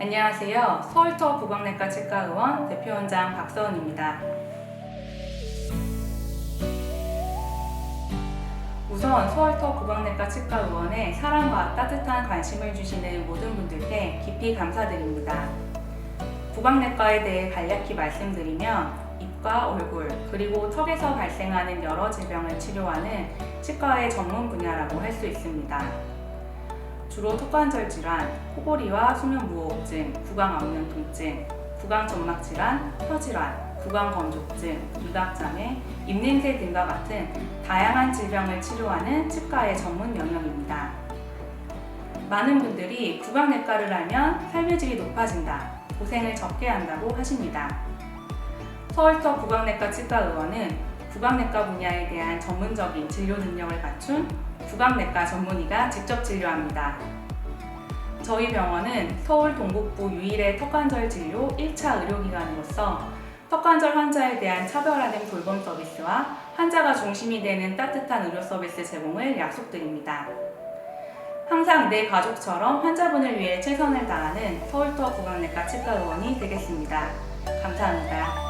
안녕하세요. 서울터 구강내과 치과 의원 대표원장 박서은입니다. 우선 서울터 구강내과 치과 의원에 사랑과 따뜻한 관심을 주시는 모든 분들께 깊이 감사드립니다. 구강내과에 대해 간략히 말씀드리면 입과 얼굴 그리고 턱에서 발생하는 여러 질병을 치료하는 치과의 전문 분야라고 할 수 있습니다. 주로 턱관절 질환, 코골이와 수면 무호흡증, 구강 압력 통증, 구강 점막 질환, 혀 질환, 구강 건조증, 미각 장애, 입냄새 등과 같은 다양한 질병을 치료하는 치과의 전문 영역입니다. 많은 분들이 구강내과를 알면 삶의 질이 높아진다, 고생을 적게 한다고 하십니다. 서울터 구강내과 치과 의원은 구강내과 분야에 대한 전문적인 진료 능력을 갖춘 구강내과 전문의가 직접 진료합니다. 저희 병원은 서울 동북부 유일의 턱관절 진료 1차 의료기관으로서 턱관절 환자에 대한 차별화된 돌봄 서비스와 환자가 중심이 되는 따뜻한 의료 서비스 제공을 약속드립니다. 항상 내 가족처럼 환자분을 위해 최선을 다하는 서울터 구강내과 치과 의원이 되겠습니다. 감사합니다.